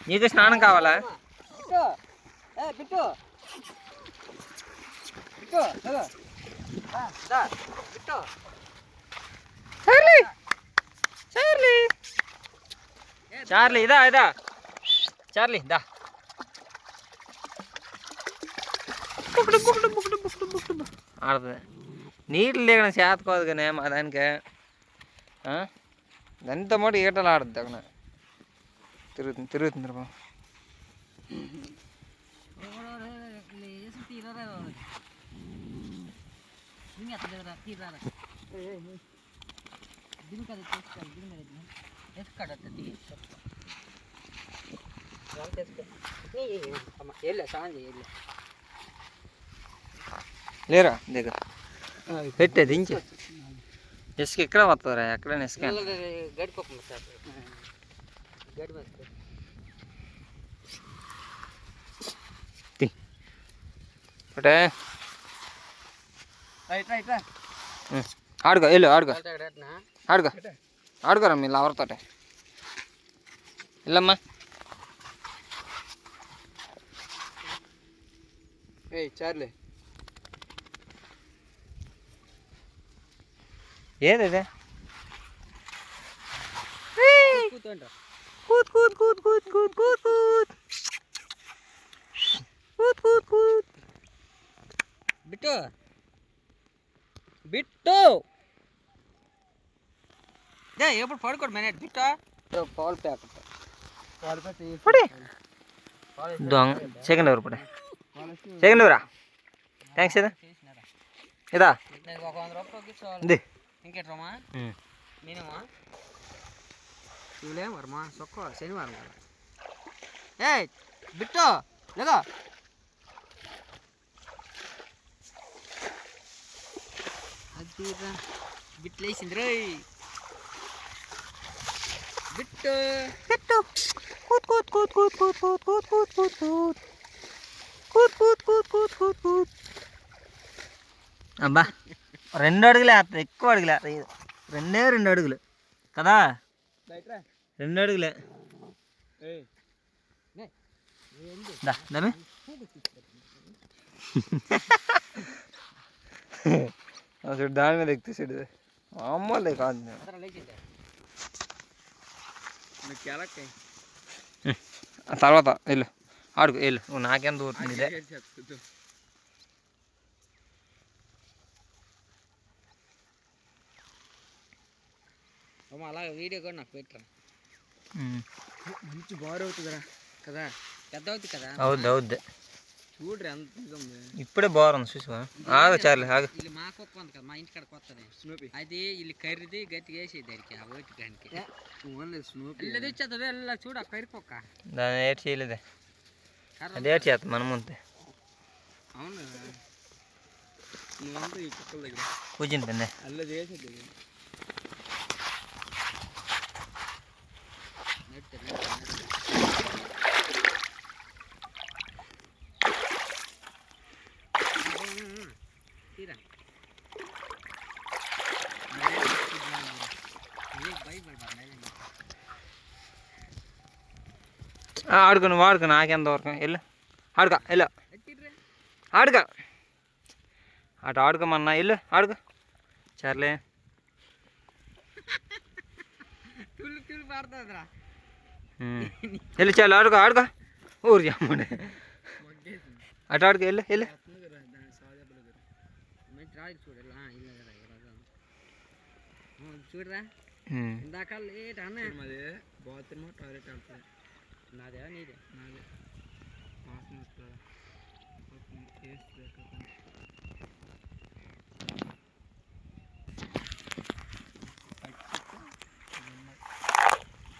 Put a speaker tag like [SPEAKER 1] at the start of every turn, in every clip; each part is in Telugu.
[SPEAKER 1] నీకు స్నానం కావాలా
[SPEAKER 2] బిట్టు ఏ బిట్టు బిట్టు లేవో. దా, దా, బిట్టు
[SPEAKER 1] చార్లీ చార్లీ చార్లీ ఇదా ఇదా చార్లీ దా ఆడుతుంది నీళ్ళు లేకన చేతకోదు కానీ మా దానికి ఆ? దాంతో మాట ఈటలు ఆడుద్ది అక్కడ తిరుగుతుంది తిరుగుతుంది రా బాబు లేరా దగ్గర పెట్టేది ఇంకే ఇసుక ఇక్కడ వస్తుందిరా ఎక్కడ ఇసుక
[SPEAKER 2] గడిపోకుండా
[SPEAKER 1] అంటే? ఆడుకో వెళ్ళు ఆడుకో. ఆడుకో. ఆడుకోరా మీ లవర్తో వెళ్ళమ్మా.
[SPEAKER 2] చార్లే.
[SPEAKER 1] ఏదదే
[SPEAKER 2] కూర్చోండి
[SPEAKER 1] gut, gut, gut, gut, gut, gut, gut. Gut, gut, gut.
[SPEAKER 2] Bittu Bittu ఏ ఎప్పుడు పడుకోడు మేనేట్ బిట్టా పాలు ప్యాకెట్ పాలు ప్యాకెట్
[SPEAKER 1] పడే దొంగ సెకండ్ ఎవరు పడే సెకండ్ ఎవరా థ్యాంక్స్ ఇదా ఇదా
[SPEAKER 2] ఒక వంద రూపాయలు ఇంకెట్రమ్మా నేనేమా ఇవ్వలేం వర్మా సొక్క శనివారం కదా ఏ బిట్టు లేగా అది రా బిట్లు వేసింది రోయ్ బిట్టు
[SPEAKER 1] పెట్టు కూత్ కూత్ కూత్ కూత్ కూత్ కూత్ కూత్ కూత్ కూత్ కూత్ కూత్ కూత్ కూత్ కూత్ కూత్ కూత్ అబ్బా రెండు అడుగులే వేస్తా ఎక్కువ అడుగులే వేస్తా ఇది. రెండే రెండు అడుగులు కదా ரெண்டு அடுக்கல అసలు దాని మీద ఎక్కిసేడు అమ్మలే కాదు తర్వాత వెళ్ళు ఆడుకు వెళ్ళు నాకేం దూరుతుంది ఇదే
[SPEAKER 2] అలా వీడియో కూడా నాకు పెట్టరా మంచి బార్ అవుతుందిరా కదా పెద్ద అవుతుంది కదా
[SPEAKER 1] అవుద్ది అవుద్ది
[SPEAKER 2] చూడరు ఎంత ఇది ఉంది
[SPEAKER 1] ఇప్పుడే బాగుంది చూసావా ఆగు చార్లే ఆగు
[SPEAKER 2] ಇಲ್ಲಿ మాకొక్క ఉంది కదా మా ఇంటికాడ కొత్తది స్నూపీ అది ಇಲ್ಲಿ కర్రిది గట్టిగా వేసేది దానికి ఆ ఓటి దానికి ఓన్లీ స్నూపీ ఇల్లు తెచ్చేది ಎಲ್ಲ చూడ కరిపోక
[SPEAKER 1] దాన్ని ఏటి చేయలేదే అది ఏటి చేస్తాం మన ముందు
[SPEAKER 2] అవును నువ్వంతా ఈ కుక్కల దగ్గర
[SPEAKER 1] కూర్చుని పెన్నే
[SPEAKER 2] అల్ల
[SPEAKER 1] ಆಡ್ಕೊಂಡು ಆಡ್ಕೊಂಡು ಹಾಗೆ ಅಂದ ಆಡ್ಕೊಂಡು ಇಲ್ಲ ಆಡ್ಕ ಇಲ್ಲ ಆಡ್ಕ ಆಟ
[SPEAKER 2] ಆಡ್ಕೊಂಬನ್ನ ಇಲ್ಲ ಆಡ್ಕ
[SPEAKER 1] ಚರ್ಲೆ ಎಲ್ಲಿ ಚಲ ಆಡ್ಕ ಆಡ್ಕ ಊರ್ ಜಾಮೂನೆ ಆಟ ಆಡ್ಕ ಇಲ್ಲ ಇಲ್ಲ
[SPEAKER 2] చూడరా ఇందాక లేట్ అన్న. మాది బాత్రూమ్ టాయిలెట్ వెళ్తుంది నాదే నీదే? నాదే.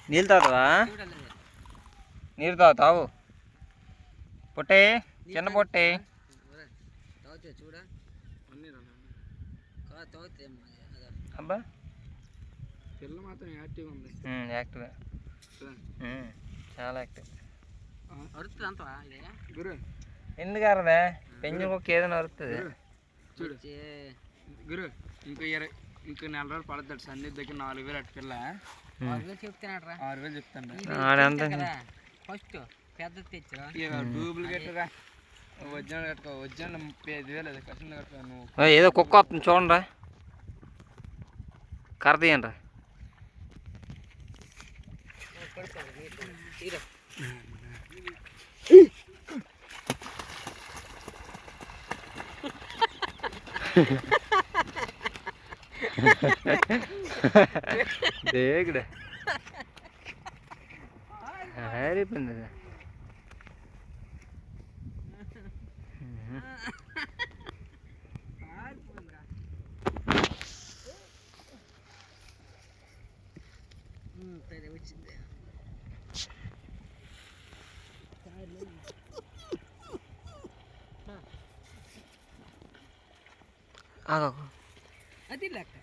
[SPEAKER 1] నీళ్ళు తాగుతావా? నీరు తాగుతావు పొట్టే చిన్న పొట్టే.
[SPEAKER 2] చూడా.
[SPEAKER 1] అబ్బా.
[SPEAKER 2] పిల్ల మాత్రం యాక్టివ్ ఉంది.
[SPEAKER 1] యాక్టివ్ చాలా యాక్టివ్
[SPEAKER 2] అరుస్తుంది అంతవా ఇదే? గురు.
[SPEAKER 1] ఎందుకు అరదే పెంజు కుక్క ఏదైనా అరుస్తుంది.
[SPEAKER 2] చూడు. గురు ఇంకో ఇరవై ఇంకో నెల రోజులు పడతాడు సన్ని దగ్గర నాలుగు వేలు అటు పిల్ల. ఆరు వేలు చెప్తున్నాడు రా. ఆరు వేలు
[SPEAKER 1] ఆడంతా
[SPEAKER 2] ఫస్ట్ పెద్ద తెచ్చిరా
[SPEAKER 3] డూప్లికేట్గా ఒరిజినల్ కట్టుకో ఒరిజినల్ ముప్పై ఐదు వేలు అది. కట్టుకో నువ్వు
[SPEAKER 1] ఏదో కుక్క వస్తుంది చూడండి ਦੇਖ ਲੈ ਹੈ ਰੇ ਬੰਦੇ
[SPEAKER 2] ਦਾ Mm,
[SPEAKER 1] but it was
[SPEAKER 2] అది లెక్క.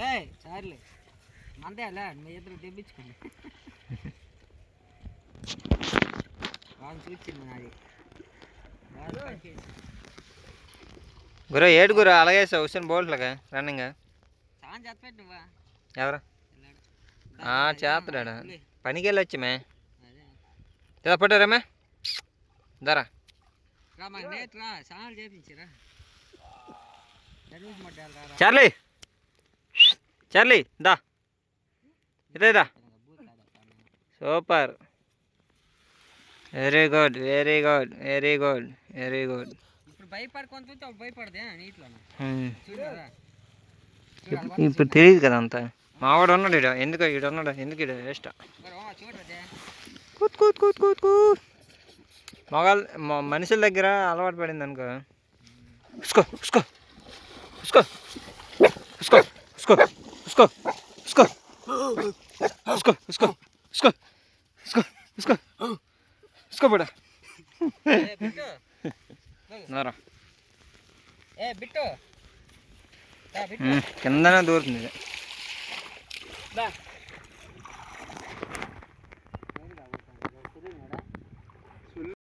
[SPEAKER 2] ఏ చార్లే మందే అలా మీ ఇద్దరు తెప్పించుకోండి. వాళ్ళు చూచింది నాది.
[SPEAKER 1] గురు ఏడు గురు అలాగే హుసేన్ బోల్ట్లాగా రన్నింగ్
[SPEAKER 2] చాలా చెప్పండి నువ్వా?
[SPEAKER 1] ఎవరు?
[SPEAKER 2] లే.
[SPEAKER 1] పనికి వెళ్ళొచ్చు మే ఏదో పట్టారమే దరా. చార్లీ. చార్లీ దా. ఇదే దా. Super. Very good very good very good very good.
[SPEAKER 2] ఇప్పుడు భయపడుకొని చూస్తే అప్పుడు భయపడదే నీటిలో. చూడరా?
[SPEAKER 1] ఇప్పుడు తెలియదు కదా అంతా. మావాడు ఉన్నాడు ఈడ. ఎందుకు ఈడ ఉన్నాడు? ఎందుకు ఈడ వేస్ట్?
[SPEAKER 2] చూడదే
[SPEAKER 1] కూత్ కూత్ కూత్ కూత్ కూత్ మగాల్ మనుషుల దగ్గర అలవాటు పడింది అనుకో ఉస్కో ఉస్కో ఉస్కో ఉస్కో ఉస్కో ఉస్కో ఉస్కో ఉస్కో ఉస్కో ఉస్కో ఉస్కో ఉస్కో ఉస్కో బడా
[SPEAKER 2] ఏ బిట్టు
[SPEAKER 1] నరా
[SPEAKER 2] ఏ బిట్టు
[SPEAKER 1] కిందనే దూరుతుంది